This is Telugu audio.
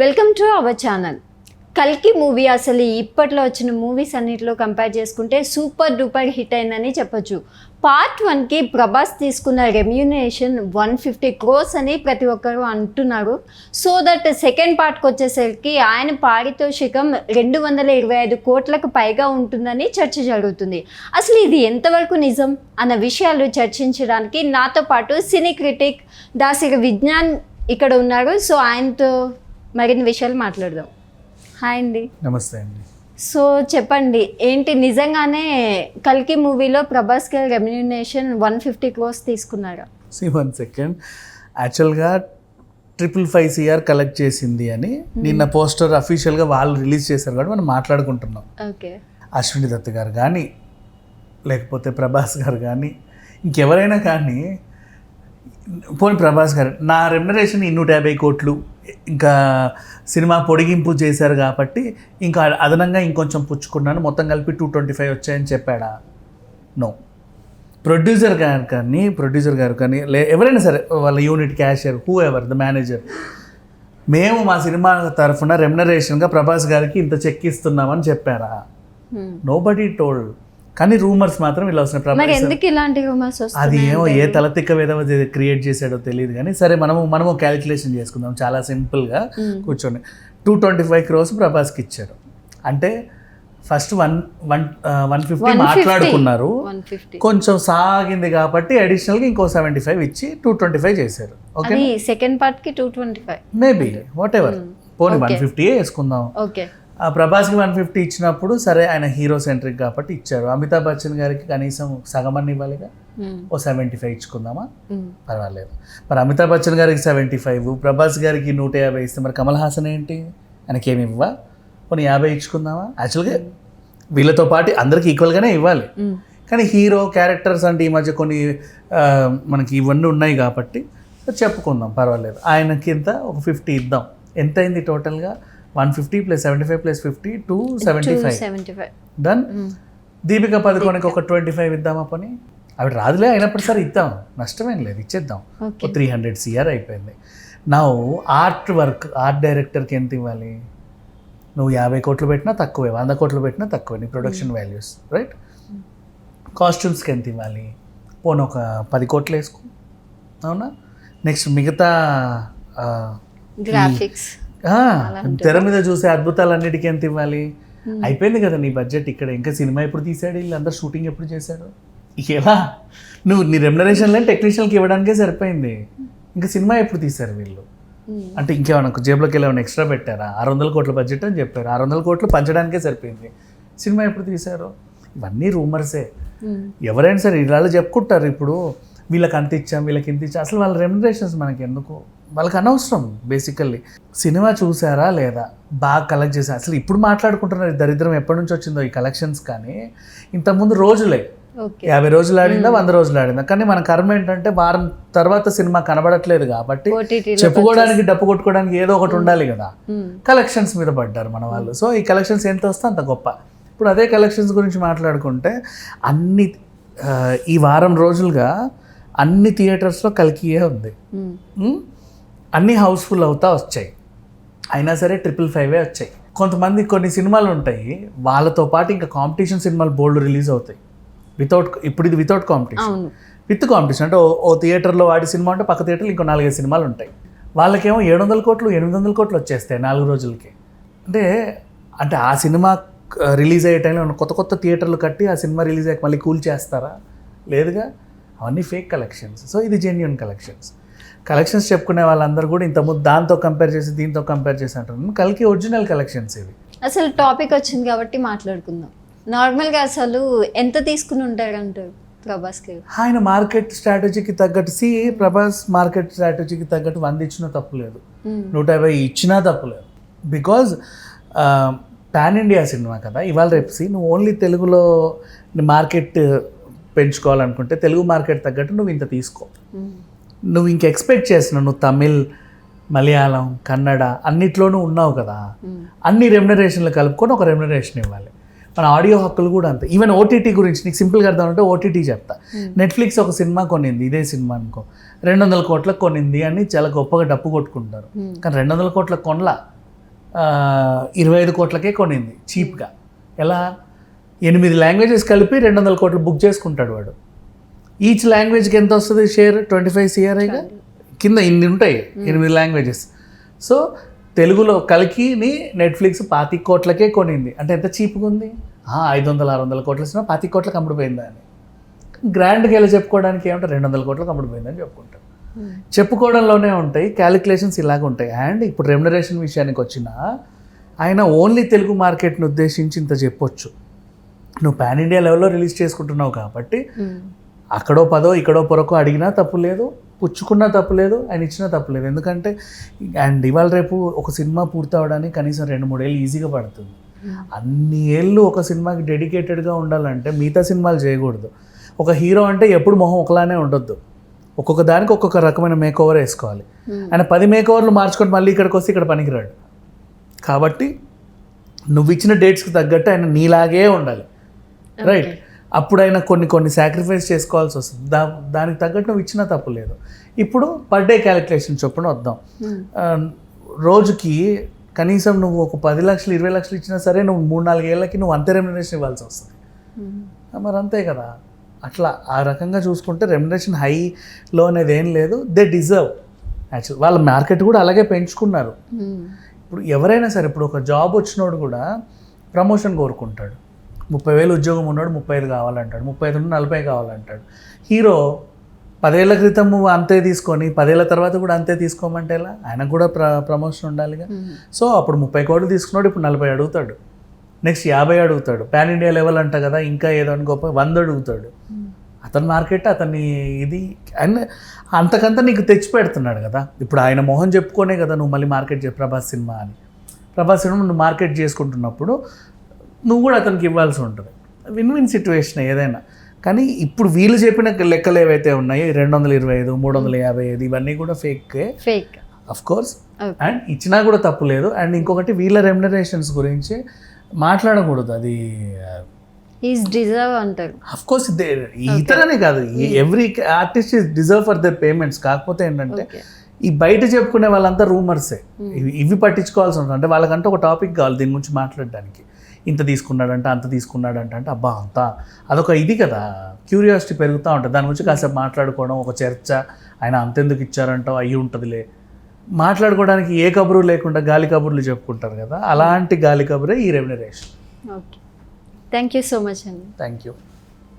వెల్కమ్ టు అవర్ ఛానల్ కల్కి మూవీ అసలు ఇప్పట్లో వచ్చిన మూవీస్ అన్నిటిలో కంపేర్ చేసుకుంటే సూపర్ డూపర్ హిట్ అయిందని చెప్పొచ్చు. పార్ట్ వన్కి ప్రభాస్ తీసుకున్న రెమ్యూనేషన్ వన్ ఫిఫ్టీ క్రోర్స్ అని ప్రతి ఒక్కరు అంటున్నారు. సో దట్ సెకండ్ పార్ట్కి వచ్చేసరికి ఆయన పారితోషికం రెండు వందల ఇరవై ఐదు కోట్లకు పైగా ఉంటుందని చర్చ జరుగుతుంది. అసలు ఇది ఎంతవరకు నిజం? అన్న విషయాలు చర్చించడానికి నాతో పాటు సినీ క్రిటిక్ దాసిరి విజ్ఞాన్ ఇక్కడ ఉన్నారు. సో ఆయనతో మరిన్ని విషయాలు మాట్లాడదాం. హాయ్ అండి. నమస్తే అండి. సో చెప్పండి ఏంటి నిజంగానే కల్కి మూవీలో ప్రభాస్ గారి రెమ్యూనేషన్ వన్ ఫిఫ్టీ క్రోర్స్ తీసుకున్నారా? C one second. యాక్చువల్గా ట్రిపుల్ ఫైవ్ సిఆర్ కలెక్ట్ చేసింది అని నిన్న పోస్టర్ అఫీషియల్గా వాళ్ళు రిలీజ్ చేశారు కాబట్టి మనం మాట్లాడుకుంటున్నాం. ఓకే. అశ్విని దత్ గారు కానీ లేకపోతే ప్రభాస్ గారు కానీ ఇంకెవరైనా కానీ పోనీ ప్రభాస్ గారు నా రెమ్యునరేషన్ నూట యాభై కోట్లు ఇంకా సినిమా పొడిగింపు చేశారు కాబట్టి ఇంకా అదనంగా ఇంకొంచెం పుచ్చుకున్నాను. మొత్తం కలిపి టూ ట్వంటీ ఫైవ్ వచ్చాయని చెప్పాడా? నో ప్రొడ్యూసర్ గారు కానీ ప్రొడ్యూసర్ గారు కానీ లే ఎవరైనా సరే వాళ్ళ unit cashier whoever the manager మేము మా సినిమా తరఫున రెమ్యునరేషన్గా ప్రభాస్ గారికి ఇంత చెక్ ఇస్తున్నామని చెప్పారా? నో బడీ టోల్డ్ కానీ రూమర్స్ మాత్రం ఇలా వస్తున్నాయి. మరి ప్రభాస్ ఎందుకు ఇలాంటి రూమర్స్ అది ఏమో ఏ తలతిక్క విధవ క్రియేట్ చేశాడో తెలియదు కానీ సరే మనము మనము క్యాలిక్యులేషన్ చేసుకుందాం. చాలా సింపుల్గా కూర్చొని టూ ట్వంటీ ఫైవ్ క్రోర్స్ ప్రభాస్కి ఇచ్చారు. అంటే first one one one fifty మాట్లాడుకున్నారు. కొంచెం సాగింది కాబట్టి అడిషనల్గా ఇంకో సెవెంటీ ఫైవ్ ఇచ్చి టూ ట్వంటీ ఫైవ్ చేశారు ఓకే సెకండ్ పార్ట్కి two twenty five maybe whatever పోనీ వన్ ఫిఫ్టీ వేసుకుందాం. ఓకే ప్రభాస్కి వన్ ఫిఫ్టీ ఇచ్చినప్పుడు సరే ఆయన హీరో సెంట్రిక్ కాబట్టి ఇచ్చారు. అమితాబ్ బచ్చన్ గారికి కనీసం సగం అన్ని ఇవ్వాలిగా? ఓ సెవెంటీ ఫైవ్ ఇచ్చుకుందామా? పర్వాలేదు. మరి అమితాబ్ బచ్చన్ గారికి సెవెంటీ ఫైవ్ ప్రభాస్ గారికి నూట యాభై ఇస్తే మరి కమల్ హాసన్ ఏంటి? ఆయనకి ఏమి ఇవ్వా? కొన్ని యాభై ఇచ్చుకుందామా? యాక్చువల్గా వీళ్ళతో పాటు అందరికి ఈక్వల్గానే ఇవ్వాలి. కానీ హీరో క్యారెక్టర్స్ అంటే ఈ మధ్య కొన్ని ఆ, మనకి ఇవన్నీ ఉన్నాయి కాబట్టి చెప్పుకుందాం పర్వాలేదు. ఆయనకి ఇంత ఒక ఫిఫ్టీ ఇద్దాం. ఎంత అయింది టోటల్గా? One fifty plus seventy five plus fifty two seventy five done Deepika పదుకోనికి ఒక ట్వంటీ ఫైవ్ ఇద్దామా పని? అవి రాదులే అయినప్పుడు సరే ఇద్దాం. నష్టమేం లేదు ఇచ్చేద్దాం. ఓకే. త్రీ హండ్రెడ్ సిఆర్ అయిపోయింది. నా ఆర్ట్ వర్క్ ఆర్ట్ డైరెక్టర్కి ఎంత ఇవ్వాలి? నువ్వు యాభై కోట్లు పెట్టినా తక్కువే వంద కోట్లు పెట్టినా తక్కువే నీ ప్రొడక్షన్ వాల్యూస్ రైట్ కాస్ట్యూమ్స్కి ఎంత ఇవ్వాలి? పోను ఒక పది కోట్లు వేసుకో అవునా? నెక్స్ట్ మిగతా గ్రాఫిక్స్ తెర మీద చూసే అద్భుతాలన్నిటికీ ఎంత ఇవ్వాలి? అయిపోయింది కదా నీ బడ్జెట్ ఇక్కడ. ఇంకా సినిమా ఎప్పుడు తీసాడు వీళ్ళందరూ షూటింగ్ ఎప్పుడు చేశారు? ఎలా? నువ్వు నీ రెమ్యునరేషన్లో టెక్నీషియన్కి ఇవ్వడానికే సరిపోయింది. ఇంకా సినిమా ఎప్పుడు తీశారు వీళ్ళు? అంటే ఇంకేమైనా జేబులోకి వెళ్ళి ఎక్స్ట్రా పెట్టారా? ఆరు వందల కోట్ల బడ్జెట్ అని చెప్పారు. ఆరు వందల కోట్లు పంచడానికే సరిపోయింది. సినిమా ఎప్పుడు తీశారు? ఇవన్నీ రూమర్సే. ఎవరైనా సరే ఇవాళ చెప్పుకుంటారు ఇప్పుడు. వీళ్ళకి అంత ఇచ్చాం వీళ్ళకి ఇంత ఇచ్చాం. అసలు వాళ్ళ రెమ్యునరేషన్స్ మనకి ఎందుకు వాళ్ళకి అనవసరం బేసికల్లీ సినిమా చూసారా లేదా? బాగా కలెక్ట్ చేశారు అసలు ఇప్పుడు మాట్లాడుకుంటున్నారు దరిద్రం ఎప్పటి నుంచి వచ్చిందో ఈ కలెక్షన్స్ కానీ ఇంతకుముందు రోజులే. యాభై రోజులు ఆడిందా వంద రోజులు ఆడిందా? కానీ మన కర్మ ఏంటంటే వారం తర్వాత సినిమా కనబడట్లేదు కాబట్టి చెప్పుకోవడానికి డప్పు కొట్టుకోవడానికి ఏదో ఒకటి ఉండాలి కదా. కలెక్షన్స్ మీద పడ్డారు మన వాళ్ళు. సో ఈ కలెక్షన్స్ ఎంత వస్తే అంత గొప్ప. ఇప్పుడు అదే కలెక్షన్స్ గురించి మాట్లాడుకుంటే అన్ని ఈ వారం రోజులుగా అన్ని థియేటర్స్లో కలికియే ఉంది. అన్ని హౌస్ఫుల్ అవుతా వచ్చాయి. అయినా సరే ట్రిపుల్ ఫైవే వచ్చాయి. కొంతమంది కొన్ని సినిమాలు ఉంటాయి వాళ్ళతో పాటు ఇంకా కాంపిటీషన్ సినిమాలు బోల్డ్ రిలీజ్ అవుతాయి. వితౌట్ ఇప్పుడు ఇది వితౌట్ కాంపిటీషన్. With competition. అంటే ఓ- థియేటర్లో వాడి సినిమా ఉంటే పక్క థియేటర్లో ఇంకో నాలుగైదు సినిమాలు ఉంటాయి. వాళ్ళకేమో ఏడు వందల కోట్లు ఎనిమిది వందల కోట్లు వచ్చేస్తాయి నాలుగు రోజులకి. అంటే అంటే ఆ సినిమా రిలీజ్ అయ్యే టైంలో కొత్త కొత్త థియేటర్లు కట్టి ఆ సినిమా రిలీజ్ అయ్యాక మళ్ళీ కూల్ చేస్తారా? లేదుగా. అవన్నీ ఫేక్ కలెక్షన్స్. సో ఇది జెన్యున్ కలెక్షన్స్. కలెక్షన్స్ చెప్పుకునే వాళ్ళందరూ కూడా ఇంతకుముందు దాంతో కంపేర్ చేసి దీంతో కంపేర్ చేసి అంటారు. కలికి ఒరిజినల్ కలెక్షన్స్ ఇవి. అసలు టాపిక్ వచ్చింది కాబట్టి మాట్లాడుకుందాం. నార్మల్గా అసలు ఎంత తీసుకుని ఉంటారు అంటారు ప్రభాస్ గారు ఆయన మార్కెట్ స్ట్రాటజీకి తగ్గట్టు సి ప్రభాస్ మార్కెట్ స్ట్రాటజీకి తగ్గట్టు వంద ఇచ్చినా తప్పు లేదు. మ్మ్. నూట యాభై ఇచ్చినా తప్పు లేదు. బికాజ్ పాన్ ఇండియా సినిమా కదా ఇవాళ రేపు సి నువ్వు ఓన్లీ తెలుగులో మార్కెట్ పెంచుకోవాలనుకుంటే తెలుగు మార్కెట్ తగ్గట్టు నువ్వు ఇంత తీసుకో. మ్మ్. నువ్వు ఇంక ఎక్స్పెక్ట్ చేస్తున్నావు నువ్వు తమిళ్ మలయాళం కన్నడ అన్నిట్లోనూ ఉన్నావు కదా. అన్ని రెమ్యునరేషన్లు కలుపుకొని ఒక రెమ్యునరేషన్ ఇవ్వాలి. మన ఆడియో హక్కులు కూడా అంతే. ఈవెన్ ఓటీటీ గురించి నీకు సింపుల్గా అర్థం అంటే ఓటీటీ చెప్తా. నెట్ఫ్లిక్స్ ఒక సినిమా కొనింది ఇదే సినిమా అనుకో. రెండు వందల కోట్లకు కొనింది అని చాలా గొప్పగా డప్పు కొట్టుకుంటారు. కానీ రెండు వందల కోట్లకు కొనలా. ఇరవై ఐదు కోట్లకే కొనింది చీప్గా ఎలా? ఎనిమిది లాంగ్వేజెస్ కలిపి రెండు వందల కోట్లు బుక్ చేసుకుంటాడు వాడు. ఈచ్ లాంగ్వేజ్కి ఎంత వస్తుంది షేర్ ట్వంటీ ఫైవ్ సిఆర్ఐగా కింద ఇన్ని ఉంటాయి ఎనిమిది లాంగ్వేజెస్ సో తెలుగులో కలికిని నెట్ఫ్లిక్స్ పాతి కోట్లకే కొనింది. అంటే ఎంత చీప్గా ఉంది? ఐదు వందల ఆరు వందల కోట్లు ఇచ్చినా పాతి కోట్లకు అమ్ముడుపోయిందా అని. గ్రాండ్కి వెళ్ళి చెప్పుకోవడానికి ఏమంటే రెండు వందల కోట్లకు అమ్ముడుపోయిందని చెప్పుకుంటారు. చెప్పుకోవడంలోనే ఉంటాయి క్యాలిక్యులేషన్స్ ఇలాగ ఉంటాయి. అండ్ ఇప్పుడు రెమ్యునరేషన్ విషయానికి వచ్చిన ఆయన ఓన్లీ తెలుగు మార్కెట్ని ఉద్దేశించి ఇంత చెప్పొచ్చు. నువ్వు పాన్ ఇండియా లెవెల్లో రిలీజ్ చేసుకుంటున్నావు కాబట్టి అక్కడో పదో ఇక్కడో పొరకో అడిగినా తప్పు లేదు పుచ్చుకున్నా తప్పు లేదు ఆయన ఇచ్చినా తప్పు లేదు. ఎందుకంటే అండ్ ఇవాళ రేపు ఒక సినిమా పూర్తి అవడానికి కనీసం రెండు మూడేళ్ళు ఈజీగా పడుతుంది. అన్ని ఏళ్ళు ఒక సినిమాకి డెడికేటెడ్గా ఉండాలంటే మిగతా సినిమాలు చేయకూడదు. ఒక హీరో అంటే ఎప్పుడు మొహం ఒకలానే ఉండొద్దు. ఒక్కొక్క దానికి ఒక్కొక్క రకమైన మేక్ ఓవర్ వేసుకోవాలి ఆయన పది మేక్ ఓవర్లు మార్చుకొని మళ్ళీ ఇక్కడికి వస్తే ఇక్కడ పనికిరాడు. కాబట్టి నువ్వు ఇచ్చిన డేట్స్కి తగ్గట్టు ఆయన నీలాగే ఉండాలి. రైట్ అప్పుడు ఆయన కొన్ని కొన్ని సాక్రిఫైస్ చేసుకోవాల్సి వస్తుంది. దా దానికి తగ్గట్టు నువ్వు ఇచ్చినా తప్పు లేదు. ఇప్పుడు పర్ డే క్యాలిక్యులేషన్ చొప్పున వద్దాం. రోజుకి కనీసం నువ్వు ఒక పది లక్షలు ఇరవై లక్షలు ఇచ్చినా సరే నువ్వు మూడు నాలుగేళ్ళకి నువ్వు అంతే రెమ్యునరేషన్ ఇవ్వాల్సి వస్తుంది. మరి అంతే కదా. అట్లా ఆ రకంగా చూసుకుంటే రెమ్యునరేషన్ హైలో అనేది ఏం లేదు. దే డిజర్వ్ యాక్చువల్ వాళ్ళ మార్కెట్ కూడా అలాగే పెంచుకున్నారు. ఇప్పుడు ఎవరైనా సరే ఇప్పుడు ఒక జాబ్ వచ్చినోడు కూడా ప్రమోషన్ కోరుకుంటాడు. ముప్పై వేలు ఉద్యోగం ఉన్నాడు ముప్పై ఐదు కావాలంటాడు ముప్పై ఐదు నుండి నలభై కావాలంటాడు. హీరో పదేళ్ళ క్రితం అంతే తీసుకొని పదేళ్ళ తర్వాత కూడా అంతే తీసుకోమంటే ఎలా? ఆయనకు కూడా ప్ర ప్రమోషన్ ఉండాలిగా. సో అప్పుడు ముప్పై కోట్లు తీసుకున్నాడు ఇప్పుడు నలభై అడుగుతాడు. నెక్స్ట్ యాభై అడుగుతాడు. పాన్ ఇండియా లెవెల్ అంట కదా ఇంకా ఏదో అనుకోప వంద అడుగుతాడు. అతని మార్కెట్ అతని ఇది అండ్ అంతకంత నీకు తెచ్చి పెడుతున్నాడు కదా. ఇప్పుడు ఆయన మొహం చెప్పుకోనే కదా నువ్వు మళ్ళీ మార్కెట్ చే ప్రభాస్ సినిమా అని. ప్రభాస్ సినిమా నువ్వు మార్కెట్ చేసుకుంటున్నప్పుడు నువ్వు కూడా అతనికి ఇవ్వాల్సి ఉంటుంది. విన్ విన్ సిచ్యువేషన్ ఏదైనా. కానీ ఇప్పుడు వీళ్ళు చెప్పిన లెక్కలు ఏవైతే ఉన్నాయో రెండు వందల ఇరవై ఐదు మూడు వందల యాభై ఐదు ఇవన్నీ కూడా ఫేకే ఫేక్ అఫ్ కోర్స్. అండ్ ఇచ్చినా కూడా తప్పు లేదు. అండ్ ఇంకొకటి వీళ్ళ రెమ్యునరేషన్స్ గురించి మాట్లాడకూడదు. అది అఫ్ కోర్స్ ఇతరనే కాదు. Every artist is deserve for their payments కాకపోతే ఏంటంటే ఈ బయట చెప్పుకునే వాళ్ళంతా రూమర్సే ఇవి ఇవి పట్టించుకోవాల్సి ఉంటుంది. అంటే వాళ్ళకంటే ఒక టాపిక్ కావాలి దీని గురించి మాట్లాడడానికి. ఇంత తీసుకున్నాడంట అంత తీసుకున్నాడంట అంటే అబ్బా అంత. అదొక ఇది కదా. క్యూరియాసిటీ పెరుగుతూ ఉంటుంది. దాని గురించి కాసేపు మాట్లాడుకోవడం ఒక చర్చ ఆయన అంతెందుకు ఇచ్చారంటావు అయ్యి ఉంటుందిలే. మాట్లాడుకోవడానికి ఏ కబురు లేకుండా గాలి కబుర్లు చెప్పుకుంటారు కదా. అలాంటి గాలి కబురే ఈ remuneration. Okay. Thank you so much అండి. Thank you